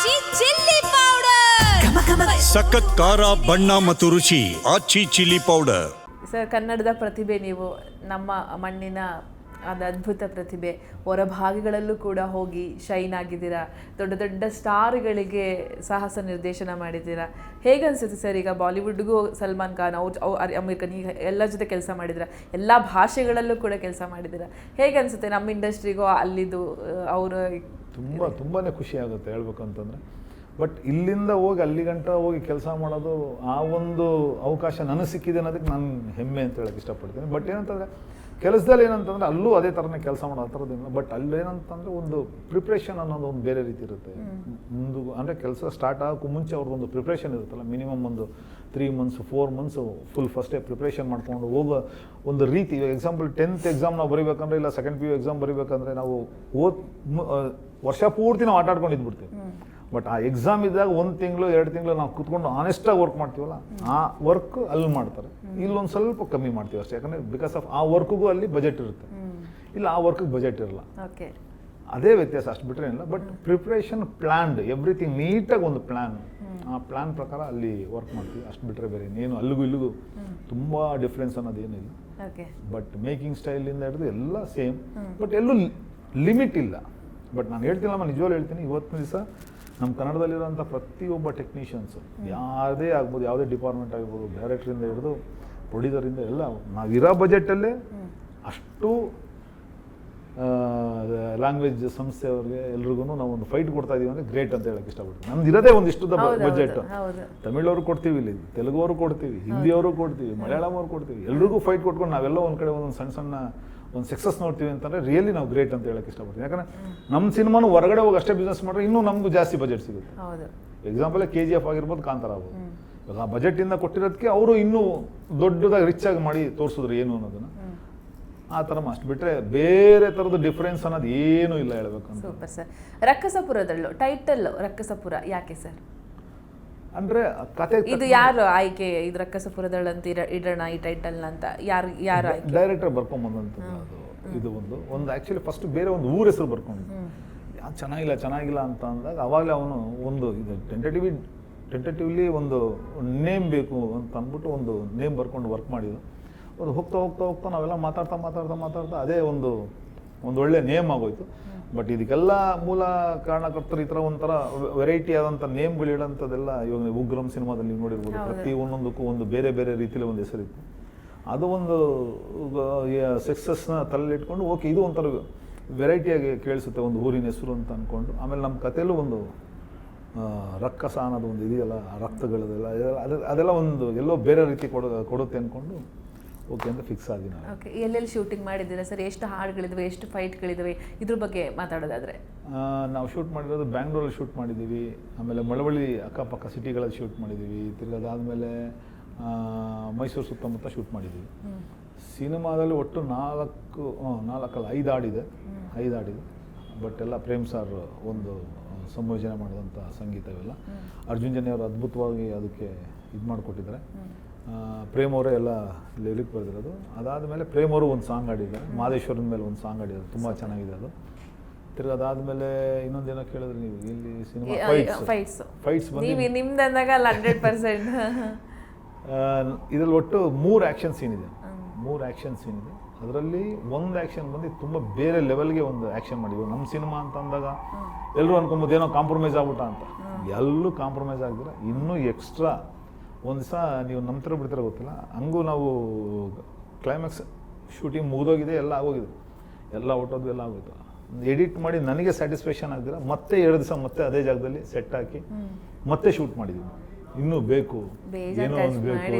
ಆಚಿ chilli powder ಸಖತ್ ಖಾರ ಬಣ್ಣ ಮತ್ತು ರುಚಿ ಆಚಿ ಚಿಲ್ಲಿ ಪೌಡರ್ ಸರ್ ಕನ್ನಡದ ಪ್ರತಿಭೆ ನೀವು ನಮ್ಮ ಮಣ್ಣಿನ ಅದು ಅದ್ಭುತ ಪ್ರತಿಭೆ. ಹೊರಭಾಗಗಳಲ್ಲೂ ಕೂಡ ಹೋಗಿ ಶೈನ್ ಆಗಿದ್ದೀರಾ? ದೊಡ್ಡ ದೊಡ್ಡ ಸ್ಟಾರ್ಗಳಿಗೆ ಸಾಹಸ ನಿರ್ದೇಶನ ಮಾಡಿದ್ದೀರಾ? ಹೇಗನ್ಸುತ್ತೆ ಸರ್ ಈಗ ಬಾಲಿವುಡ್ಗೂ ಸಲ್ಮಾನ್ ಖಾನ್ ಅವ್ರು ಅಮೀರ್ ಖಾನ್ ಈಗ ಎಲ್ಲ ಜೊತೆ ಕೆಲಸ ಮಾಡಿದ್ದೀರಾ? ಎಲ್ಲ ಭಾಷೆಗಳಲ್ಲೂ ಕೂಡ ಕೆಲಸ ಮಾಡಿದ್ದೀರಾ? ಹೇಗನ್ಸುತ್ತೆ ನಮ್ಮ ಇಂಡಸ್ಟ್ರಿಗೂ ಅಲ್ಲಿದು ಅವರ ತುಂಬ ತುಂಬಾ ಖುಷಿ ಆಗುತ್ತೆ ಹೇಳ್ಬೇಕು ಅಂತಂದರೆ ಬಟ್ ಇಲ್ಲಿಂದ ಹೋಗಿ ಅಲ್ಲಿ ಗಂಟ ಹೋಗಿ ಕೆಲಸ ಮಾಡೋದು ಆ ಒಂದು ಅವಕಾಶ ನನಗೆ ಸಿಕ್ಕಿದೆ ಅನ್ನೋದಕ್ಕೆ ನಾನು ಹೆಮ್ಮೆ ಅಂತ ಹೇಳಕ್ಕೆ ಇಷ್ಟಪಡ್ತೀನಿ. ಬಟ್ ಏನಂತಂದ್ರೆ ಕೆಲಸದಲ್ಲಿ ಏನಂತಂದ್ರೆ ಅಲ್ಲೂ ಅದೇ ಥರನೇ ಕೆಲಸ ಮಾಡೋ ಆ ಥರದ್ದೇನು ಬಟ್ ಅಲ್ಲೇನಂತಂದರೆ ಒಂದು ಪ್ರಿಪ್ರೇಷನ್ ಅನ್ನೋದು ಒಂದು ಬೇರೆ ರೀತಿ ಇರುತ್ತೆ. ಮುಂದೆ ಅಂದರೆ ಕೆಲಸ ಸ್ಟಾರ್ಟ್ ಆಗೋಕು ಮುಂಚೆ ಅವ್ರದ್ದೊಂದು ಪ್ರಿಪ್ರೇಷನ್ ಇರುತ್ತಲ್ಲ ಮಿನಿಮಮ್ ಒಂದು three months four months full ಫಸ್ಟೇ ಪ್ರಿಪ್ರೇಷನ್ ಮಾಡ್ಕೊಂಡು ಹೋಗೋ ಒಂದು ರೀತಿ. ಇವಾಗ ಎಕ್ಸಾಂಪಲ್ ಟೆಂತ್ ಎಕ್ಸಾಮ್ ನಾವು ಬರೀಬೇಕಂದ್ರೆ ಇಲ್ಲ ಸೆಕೆಂಡ್ ಪಿ ಯು ಎಕ್ಸಾಮ್ ಬರೀಬೇಕಂದ್ರೆ ನಾವು ಓದ್ ವರ್ಷ ಪೂರ್ತಿ ನಾವು ಆಟಾಡ್ಕೊಂಡು ಇದ್ಬಿಡ್ತೀವಿ. ಬಟ್ ಆ ಎಕ್ಸಾಮ್ ಇದ್ದಾಗ ಒಂದು ತಿಂಗಳು ಎರಡು ತಿಂಗಳು ನಾವು ಕುತ್ಕೊಂಡು ಆನೆಸ್ಟಾಗಿ ವರ್ಕ್ ಮಾಡ್ತೀವಲ್ಲ ಆ ವರ್ಕ್ ಅಲ್ಲಿ ಮಾಡ್ತಾರೆ. ಇಲ್ಲೊಂದು ಸ್ವಲ್ಪ ಕಮ್ಮಿ ಮಾಡ್ತೀವಿ ಅಷ್ಟೇ ಯಾಕಂದರೆ ಬಿಕಾಸ್ ಆಫ್ ಆ ವರ್ಕ್ಗೂ ಅಲ್ಲಿ ಬಜೆಟ್ ಇರುತ್ತೆ. ಇಲ್ಲ ಆ ವರ್ಕಿಗೆ ಬಜೆಟ್ ಇರಲ್ಲ. ಓಕೆ ಅದೇ ವ್ಯತ್ಯಾಸ ಅಷ್ಟು ಬಿಟ್ಟರೆ ಇಲ್ಲ ಬಟ್ ಪ್ರಿಪ್ರೇಷನ್ ಪ್ಲ್ಯಾನ್ಡ್ ಎವ್ರಿಥಿಂಗ್ ನೀಟಾಗಿ ಒಂದು ಪ್ಲ್ಯಾನ್ ಆ ಪ್ಲ್ಯಾನ್ ಪ್ರಕಾರ ಅಲ್ಲಿ ವರ್ಕ್ ಮಾಡ್ತೀವಿ. ಅಷ್ಟು ಬಿಟ್ಟರೆ ಬೇರೆ ಇನ್ನೇನು ಅಲ್ಲಿಗೂ ಇಲ್ಲಿಗೂ ತುಂಬ ಡಿಫ್ರೆನ್ಸ್ ಅನ್ನೋದು ಏನಿಲ್ಲ. ಓಕೆ ಬಟ್ ಮೇಕಿಂಗ್ ಸ್ಟೈಲಿಂದ ಹಿಡಿದು ಎಲ್ಲ ಸೇಮ್ ಬಟ್ ಎಲ್ಲೂ ಲಿಮಿಟ್ ಇಲ್ಲ. ಬಟ್ ನಾನು ಹೇಳ್ತಿಲ್ಲಮ್ಮ ನಿಜವಾಗ್ಲೂ ಹೇಳ್ತೀನಿ ಇವತ್ತಿನ ದಿವಸ ನಮ್ಮ ಕನ್ನಡದಲ್ಲಿರೋಂಥ ಪ್ರತಿಯೊಬ್ಬ ಟೆಕ್ನಿಷಿಯನ್ಸು ಯಾವುದೇ ಆಗ್ಬೋದು ಯಾವುದೇ ಡಿಪಾರ್ಟ್ಮೆಂಟ್ ಆಗ್ಬೋದು ಡೈರೆಕ್ಟ್ರಿಂದ ಹಿಡಿದು ಪ್ರೊಡ್ಯೂಸರಿಂದ ಎಲ್ಲ ನಾವಿರೋ ಬಜೆಟಲ್ಲೇ ಅಷ್ಟು ಲ್ಯಾಂಗ್ವೇಜ್ ಸಂಸ್ಥೆಯವ್ರಿಗೆ ಎಲ್ರಿಗೂ ನಾವು ಒಂದು ಫೈಟ್ ಕೊಡ್ತಾ ಇದೀವಿ ಅಂದರೆ ಗ್ರೇಟ್ ಅಂತ ಹೇಳಕ್ಕೆ ಇಷ್ಟಪಡ್ತೀನಿ. ನಮ್ದು ಇರೋದೇ ಒಂದು ಇಷ್ಟದ ಬಜೆಟ್. ತಮಿಳವರು ಕೊಡ್ತೀವಿ ಇಲ್ಲಿ ತೆಲುಗುವರು ಕೊಡ್ತೀವಿ ಹಿಂದಿಯವರು ಕೊಡ್ತೀವಿ ಮಲಯಾಳಂ ಅವ್ರು ಕೊಡ್ತೀವಿ ಎಲ್ರಿಗೂ ಫೈಟ್ ಕೊಟ್ಕೊಂಡು ನಾವೆಲ್ಲ ಒಂದು ಕಡೆ ಒಂದೊಂದು ಸಣ್ಣ ಸಣ್ಣ ಒಂದು ಸಕ್ಸಸ್ ನೋಡ್ತೀವಿ ಅಂತಂದ್ರೆ ರಿಯಲಿ ನಾವು ಗ್ರೇಟ್ ಅಂತ ಹೇಳಕ್ಕೆ ಇಷ್ಟಪಡ್ತೀವಿ. ಯಾಕಂದ್ರೆ ನಮ್ಮ ಸಿನಿಮಾನು ಹೊರಗಡೆ ಹೋಗಿ ಅಷ್ಟೇ ಬಿಸ್ನೆಸ್ ಮಾಡಿದ್ರೆ ಇನ್ನೂ ನಮಗೂ ಜಾಸ್ತಿ ಬಜೆಟ್ ಸಿಗುತ್ತೆ. ಎಕ್ಸಾಂಪಲ್ ಕೆ ಜಿ ಎಫ್ ಆಗಿರ್ಬೋದು ಕಾಂತಾರ ಆಗ್ಬೋದು. ಇವಾಗ ಆ ಬಜೆಟಿಂದ ಕೊಟ್ಟಿರೋದಕ್ಕೆ ಅವರು ಇನ್ನೂ ದೊಡ್ಡದಾಗಿ ರಿಚ್ ಆಗಿ ಮಾಡಿ ತೋರಿಸಿದ್ರು ಏನು ಅನ್ನೋದನ್ನ. ಆ ಥರ ಅಷ್ಟು ಬಿಟ್ಟರೆ ಬೇರೆ ಥರದ ಡಿಫ್ರೆನ್ಸ್ ಅನ್ನೋದು ಏನೂ ಇಲ್ಲ ಹೇಳಬೇಕು ಅಂತ ಸೂಪರ್ ಸರ್ ರಕ್ಕಸಪುರದಲ್ಲೂ ಟೈಟಲ್ ರಕ್ಕಸಪುರ ಯಾಕೆ ಸರ್ ಅಂದರೆ ಕತೆ ಇದು ಯಾರು ಆಯ್ಕೆ? ಇದು ಅಂತ ಇಡೋಣ ಈ ಟೈಟಲ್ ಅಂತ. ಯಾರು ಯಾರು ಆಯ್ಕೆ? ಡೈರೆಕ್ಟರ್ ಬರ್ಕೊಂಬಂದಂತ ಅದು. ಇದು ಒಂದು. ಒಂದು ಆ್ಯಕ್ಚುಲಿ ಫಸ್ಟ್ ಬೇರೆ ಒಂದು ಊರ ಹೆಸರು ಬರ್ಕೊಂಡು ಯಾರು ಚೆನ್ನಾಗಿಲ್ಲ ಚೆನ್ನಾಗಿಲ್ಲ ಅಂತ ಅಂದಾಗ ಅವಾಗಲೇ ಅವನು ಒಂದು ಇದು ಟೆಂಟೇಟಿವ್ ಟೆಂಟೇಟಿವ್ಲಿ ಒಂದು ನೇಮ್ ಬೇಕು ಅಂತ ಅಂದ್ಬಿಟ್ಟು ಒಂದು ನೇಮ್ ಬರ್ಕೊಂಡು ವರ್ಕ್ ಮಾಡಿದ್ದು. ಅದು ಹೋಗ್ತಾ ಹೋಗ್ತಾ ಹೋಗ್ತಾ ನಾವೆಲ್ಲ ಮಾತಾಡ್ತಾ ಮಾತಾಡ್ತಾ ಮಾತಾಡ್ತಾ ಅದೇ ಒಂದು ಒಂದು ಒಳ್ಳೆ ನೇಮ್ ಆಗೋಯ್ತು. ಬಟ್ ಇದಕ್ಕೆಲ್ಲ ಮೂಲ ಕಾರಣಕರ್ತರು ಈ ಥರ ಒಂಥರ ವೆರೈಟಿ ಆದಂಥ ನೇಮ್ಗಳು ಇಡೋಂಥದ್ದೆಲ್ಲ ಇವಾಗ ನೀವು ಉಗ್ರಂ ಸಿನಿಮಾದಲ್ಲಿ ನೀವು ನೋಡಿರ್ಬೋದು. ಪ್ರತಿ ಒಂದೊಂದಕ್ಕೂ ಒಂದು ಬೇರೆ ಬೇರೆ ರೀತಿಯಲ್ಲಿ ಒಂದು ಹೆಸರಿತ್ತು. ಅದು ಒಂದು ಸಕ್ಸಸ್ನ ತಲೆಲಿಟ್ಕೊಂಡು ಓಕೆ ಇದು ಒಂಥರ ವೆರೈಟಿಯಾಗಿ ಕೇಳಿಸುತ್ತೆ ಒಂದು ಊರಿನ ಹೆಸರು ಅಂತ ಅಂದ್ಕೊಂಡು ಆಮೇಲೆ ನಮ್ಮ ಕಥೆಯಲ್ಲೂ ಒಂದು ರಕ್ಕಸ ಅನ್ನೋದು ಒಂದು ಇದೆಯಲ್ಲ ರಕ್ತಗಳದೆಲ್ಲ ಇದೆಲ್ಲ ಅದು- ಅದೆಲ್ಲ ಒಂದು ಎಲ್ಲೋ ಬೇರೆ ರೀತಿ ಕೊಡ ಕೊಡುತ್ತೆ ಅಂದ್ಕೊಂಡು ಓಕೆ ಅಂತ ಫಿಕ್ಸ್ ಆಗಿ ನಾವು ಓಕೆ ಎಲ್ಲೆಲ್ಲಿ ಶೂಟಿಂಗ್ ಮಾಡಿದ್ದೀರಾ ಸರ್? ಎಷ್ಟು ಹಾಡುಗಳಿದ್ದಾವೆ ಎಷ್ಟು ಫೈಟ್ಗಳಿದ್ದಾವೆ ಇದ್ರ ಬಗ್ಗೆ ಮಾತಾಡೋದಾದರೆ. ನಾವು ಶೂಟ್ ಮಾಡಿರೋದು ಬ್ಯಾಂಗ್ಳೂರಲ್ಲಿ ಶೂಟ್ ಮಾಡಿದ್ದೀವಿ. ಆಮೇಲೆ ಮಳವಳ್ಳಿ ಅಕ್ಕಪಕ್ಕ ಸಿಟಿಗಳಲ್ಲಿ ಶೂಟ್ ಮಾಡಿದ್ದೀವಿ. ತಿರ್ಗದಾದಮೇಲೆ ಮೈಸೂರು ಸುತ್ತಮುತ್ತ ಶೂಟ್ ಮಾಡಿದ್ದೀವಿ. ಸಿನಿಮಾದಲ್ಲಿ ಒಟ್ಟು ನಾಲ್ಕು ನಾಲ್ಕಲ್ಲ ಐದು ಹಾಡಿದೆ. ಐದು ಹಾಡಿದೆ. ಬಟ್ ಎಲ್ಲ ಪ್ರೇಮ್ ಸಾರ್ ಒಂದು ಸಂಯೋಜನೆ ಮಾಡಿದಂಥ ಸಂಗೀತವೆಲ್ಲ. ಅರ್ಜುನ್ ಜನಿಯವರು ಅವರು ಅದ್ಭುತವಾಗಿ ಅದಕ್ಕೆ ಇದು ಮಾಡಿಕೊಟ್ಟಿದ್ದಾರೆ ಪ್ರೇಮ್ ಅವರೇ ಎಲ್ಲ ಲಿರಿಕ್ ಬರೆದಿರೋದು. ಅದಾದಮೇಲೆ ಪ್ರೇಮ್ ಅವರು ಒಂದು ಸಾಂಗ್ ಆಡಿದ್ದಾರೆ ಮಾದೇಶ್ವರನ ಮೇಲೆ ಒಂದು ಸಾಂಗ್ ಆಡಿದ್ದಾರೆ ತುಂಬ ಚೆನ್ನಾಗಿದೆ ಅದು. ತಿರ್ಗಿ ಅದಾದಮೇಲೆ ಇನ್ನೊಂದೇನೋ ಕೇಳಿದ್ರೆ ನೀವು. ಇಲ್ಲಿ ಸಿನಿಮಾ ಫೈಟ್ಸ್ ಫೈಟ್ಸ್ ಫೈಟ್ಸ್ ಬಂದು ನೀವು ನಿಮ್ದು ಅಂದಾಗ ಅಲ್ಲಿ ಹಂಡ್ರೆಡ್ ಪರ್ಸೆಂಟ್ ಇದರಲ್ಲಿ ಒಟ್ಟು ಮೂರು ಆ್ಯಕ್ಷನ್ ಸೀನ್ ಇದೆ. ಮೂರು ಆ್ಯಕ್ಷನ್ ಸೀನ್ ಇದೆ. ಅದರಲ್ಲಿ ಒಂದು ಆ್ಯಕ್ಷನ್ ಬಂದು ತುಂಬ ಬೇರೆ ಲೆವೆಲ್ಗೆ ಒಂದು ಆ್ಯಕ್ಷನ್ ಮಾಡಿದ್ವಿ ನಮ್ಮ ಸಿನಿಮಾ ಅಂತ ಅಂದಾಗ ಎಲ್ಲರೂ ಅನ್ಕೊಂಬೋದು ಏನೋ ಕಾಂಪ್ರಮೈಸ್ ಆಗ್ಬಿಟ್ಟ ಅಂತ. ಎಲ್ಲೂ ಕಾಂಪ್ರಮೈಸ್ ಆಗಿದ್ರೆ ಇನ್ನೂ ಎಕ್ಸ್ಟ್ರಾ ಒಂದು ದಿವಸ ನೀವು ನಮ್ಮತ್ರ ಬಿಡ್ತಾರೆ ಗೊತ್ತಿಲ್ಲ? ಹಂಗೂ ನಾವು ಕ್ಲೈಮ್ಯಾಕ್ಸ್ ಶೂಟಿಂಗ್ ಮುಗಿದೋಗಿದೆ ಎಲ್ಲ ಆಗೋಗಿದೆ. ಎಲ್ಲ ಹೊಟ್ಟೋದು ಎಲ್ಲ ಆಗೋಯ್ತು. ಎಡಿಟ್ ಮಾಡಿ ನನಗೆ ಸ್ಯಾಟಿಸ್ಫ್ಯಾಕ್ಷನ್ ಆಗಿದ್ರೆ ಮತ್ತೆ ಎರಡು ದಿವಸ ಮತ್ತೆ ಅದೇ ಜಾಗದಲ್ಲಿ ಸೆಟ್ ಹಾಕಿ ಮತ್ತೆ ಶೂಟ್ ಮಾಡಿದ್ವಿ. ಇನ್ನೂ ಬೇಕು. ಏನೋ ಒಂದು ಬೇಕು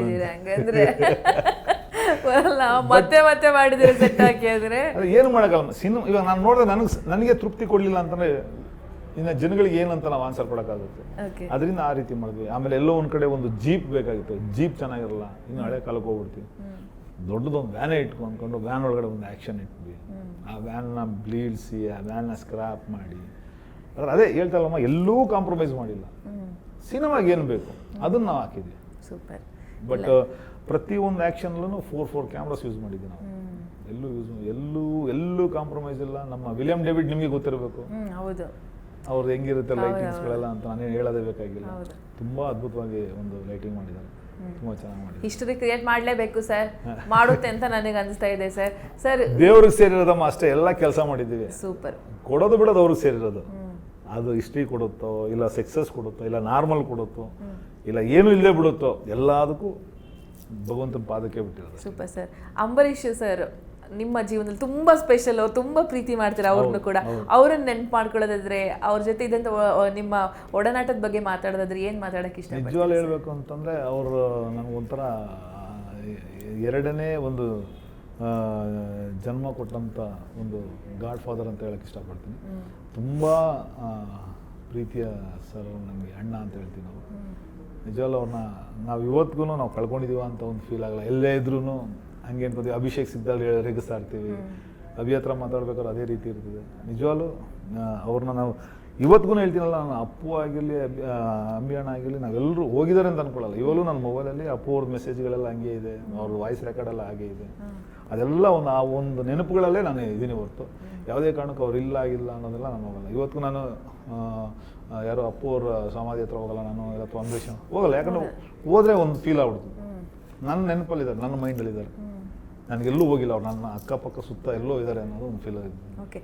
ಮತ್ತೆ ಮತ್ತೆ ಮಾಡಿದ್ರೆ ಸೆಟ್ ಹಾಕಿ ಅಂದ್ರೆ? ಅದು ಏನು ಮಾಡೋಕ್ಕಲ್ಲ ಸಿನಿಮಾ ಇವಾಗ ನಾನು ನೋಡಿದ್ರೆ ನನಗೆ ನನಗೆ ತೃಪ್ತಿ ಕೊಡಲಿಲ್ಲ ಅಂತಂದರೆ ಇನ್ನು ಜನಗಳಿಗೆ ಏನಂತ ನಾವು ಆನ್ಸರ್ ಕೊಡೋಕ್ಕಾಗುತ್ತೆ. ಅದರಿಂದ ಆ ರೀತಿ ಮಾಡಿದ್ವಿ ಆಮೇಲೆ ಎಲ್ಲೋ ಒಂದು ಕಡೆ ಒಂದು ಜೀಪ್ ಬೇಕಾಗಿತ್ತು. ಜೀಪ್ ಚೆನ್ನಾಗಿರಲ್ಲ ಇನ್ನು ಹಳೆ ಕಾಲಕ್ಕೆ ಹೋಗ್ಬಿಡ್ತೀವಿ. ದೊಡ್ಡದೊಂದು ವ್ಯಾನೇ ಇಟ್ಕೊ ಅಂದ್ಕೊಂಡು ವ್ಯಾನ್ ಒಳಗಡೆ ಒಂದು ಆ್ಯಕ್ಷನ್ ಇಟ್ವಿ. ಆ ವ್ಯಾನ್ನ ಬ್ಲೀಡ್ಸಿ ಆ ವ್ಯಾನ್ನ ಸ್ಕ್ರಾಪ್ ಮಾಡಿ. ಅದೇ ಹೇಳ್ತಾರಲ್ಲಮ್ಮ ಎಲ್ಲೂ ಕಾಂಪ್ರಮೈಸ್ ಮಾಡಿಲ್ಲ. ಸಿನಿಮಾಗೆ ಏನು ಬೇಕು? ಅದನ್ನು ನಾವು ಹಾಕಿದ್ವಿ. ಸೂಪರ್ ಬಟ್ ಪ್ರತಿಯೊಂದು ಆ್ಯಕ್ಷನ್ಲೂ ಫೋರ್ ಫೋರ್ ಕ್ಯಾಮ್ರಾಸ್ ಯೂಸ್ ಮಾಡಿದ್ವಿ ನಾವು. ಎಲ್ಲೂ ಯೂಸ್ ಎಲ್ಲೂ ಎಲ್ಲೂ ಕಾಂಪ್ರಮೈಸ್ ಇಲ್ಲ. ನಮ್ಮ ವಿಲಿಯಂ ಡೇವಿಡ್ ನಿಮಗೆ ಗೊತ್ತಿರಬೇಕು. ಹೌದು. ಅವ್ರದ್ದು ಹೆಂಗಿರುತ್ತೆ ಲೈಟಿಂಗ್ಸ್ಗಳೆಲ್ಲ ಅಂತ ನಾನೇನು ಹೇಳೋದೇ ಬೇಕಾಗಿಲ್ಲ. ತುಂಬ ಅದ್ಭುತವಾಗಿ ಒಂದು ಲೈಟಿಂಗ್ ಮಾಡಿದ್ದಾರೆ. ತುಂಬಾ ಚೆನ್ನಾಗಿ ಹಿಸ್ಟರಿ ಕ್ರಿಯೇಟ್ ಮಾಡಲೇಬೇಕು ಸರ್ ಮಾಡುತ್ತೆ ಅಂತ ನನಗೆ ಅನಿಸ್ತಾ ಇದೆ ಸರ್ ಸರ್ ದೇವ್ರಿಗೆ ಸೇರಿರೋದಮ್ಮ ಅಷ್ಟೇ ಎಲ್ಲ ಕೆಲಸ ಮಾಡಿದ್ದೀವಿ. ಸೂಪರ್ ಕೊಡೋದು ಬಿಡೋದು ಅವ್ರಿಗೆ ಸೇರಿರೋದು. ಅದು ಹಿಸ್ಟ್ರಿ ಕೊಡುತ್ತೋ ಇಲ್ಲ ಸಕ್ಸಸ್ ಕೊಡುತ್ತೋ ಇಲ್ಲ ನಾರ್ಮಲ್ ಕೊಡುತ್ತೋ ಇಲ್ಲ ಏನು ಇಲ್ಲದೆ ಬಿಡುತ್ತೋ ಎಲ್ಲದಕ್ಕೂ ಭಗವಂತನ ಪಾದಕ್ಕೆ ಬಿಟ್ಟಿರೋದು ಸೂಪರ್ ಸರ್ ಅಂಬರೀಷ್ ಸರ್ ನಿಮ್ಮ ಜೀವನದಲ್ಲಿ ತುಂಬಾ ಸ್ಪೆಷಲ್ ತುಂಬ ತುಂಬಾ ಪ್ರೀತಿ ಮಾಡ್ತೀರಾ ಅವ್ರನ್ನು ಕೂಡ. ಅವ್ರನ್ನ ನೆನ್ಪು ಮಾಡ್ಕೊಳ್ಳೋದಾದ್ರೆ ಅವ್ರ ಜೊತೆ ಒ- ನಿಮ್ಮ ಒಡನಾಟದ ಬಗ್ಗೆ ಮಾತಾಡೋದಾದ್ರೆ ಏನ್ ಮಾತಾಡಕ್ಕೆ ಇಷ್ಟ ನಿಜವಾಗ್ಲೂ ಹೇಳ್ಬೇಕು ಅಂತಂದ್ರೆ ಅವರು ನನಗೊಂಥರ ಎರಡನೇ ಒಂದು ಜನ್ಮ ಕೊಟ್ಟಂಥ ಒಂದು ಗಾಡ್ ಫಾದರ್ ಅಂತ ಹೇಳಕ್ಕೆ ಇಷ್ಟಪಡ್ತೀನಿ. ತುಂಬ ಪ್ರೀತಿಯ ಸರ್ ನಮಗೆ ಅಣ್ಣ ಅಂತ ಹೇಳ್ತೀವಿ ನಾವು. ನಿಜವಾಗ್ಲೂ ಅವ್ರನ್ನ ನಾವು ಇವತ್ತಿಗೂ ನಾವು ಕಳ್ಕೊಂಡಿದೀವ ಅಂತ ಒಂದು ಫೀಲ್ ಆಗಲ್ಲ. ಎಲ್ಲೇ ಇದ್ರೂ ಹಂಗೆ ಅನ್ಕೋತೀವಿ ಅಭಿಷೇಕ್ ಸಿದ್ದಲ್ಲಿ ರೇಗಿಸ್ತಾ ಇರ್ತೀವಿ ಅಭಿ ಹತ್ರ ಮಾತಾಡ್ಬೇಕಾದ್ರೆ ಅದೇ ರೀತಿ ಇರ್ತದೆ. ನಿಜವಾಗ್ಲೂ ಅವ್ರನ್ನ ನಾವು ಇವತ್ತಿಗೂ ಹೇಳ್ತೀನಲ್ಲ ನಾನು ಅಪ್ಪು ಆಗಿರಲಿ ಅಂಬಿ ಅಣ್ಣ ಆಗಿರಲಿ ನಾವೆಲ್ಲರೂ ಹೋಗಿದ್ದಾರೆ ಅಂತ ಅನ್ಕೊಳ್ಳಲ್ಲ. ಇವಾಗಲೂ ನನ್ನ ಮೊಬೈಲಲ್ಲಿ ಅಪ್ಪು ಅವ್ರ ಮೆಸೇಜ್ಗಳೆಲ್ಲ ಹಂಗೆ ಇದೆ. ಅವ್ರ ವಾಯ್ಸ್ ರೆಕಾರ್ಡ್ ಎಲ್ಲ ಹಾಗೆ ಇದೆ. ಅದೆಲ್ಲ ಒಂದು ಆ ಒಂದು ನೆನಪುಗಳಲ್ಲೇ ನಾನು ಇದ್ದೀನಿ ಹೊರತು. ಯಾವುದೇ ಕಾರಣಕ್ಕೂ ಅವ್ರು ಇಲ್ಲ ಆಗಿಲ್ಲ ಅನ್ನೋದೆಲ್ಲ ನಾನು ಹೋಗಲ್ಲ ಇವತ್ತಿಗೂ ನಾನು ಯಾರೋ ಅಪ್ಪು ಅವ್ರ ಸಮಾಧಿ ಹತ್ರ ಹೋಗಲ್ಲ ನಾನು ಅಥವಾ ಅಂಬರೀಷ್ ಹೋಗಲ್ಲ. ಯಾಕಂದ್ರೆ ಹೋದರೆ ಒಂದು ಫೀಲ್ ಆಗ್ಬಿಡ್ತು ನನ್ನ ನೆನಪಲ್ಲಿದ್ದಾರೆ ನನ್ನ ಮೈಂಡಲ್ಲಿದ್ದಾರೆ. ನನಗೆಲ್ಲೂ ಹೋಗಿಲ್ಲ ಅವ್ರು ನನ್ನ ಅಕ್ಕಪಕ್ಕ ಸುತ್ತ ಎಲ್ಲೋ ಇದ್ದಾರೆ ಅನ್ನೋದು ಒಂದು ಫೀಲ್ ಆಗಿದೆ ಓಕೆ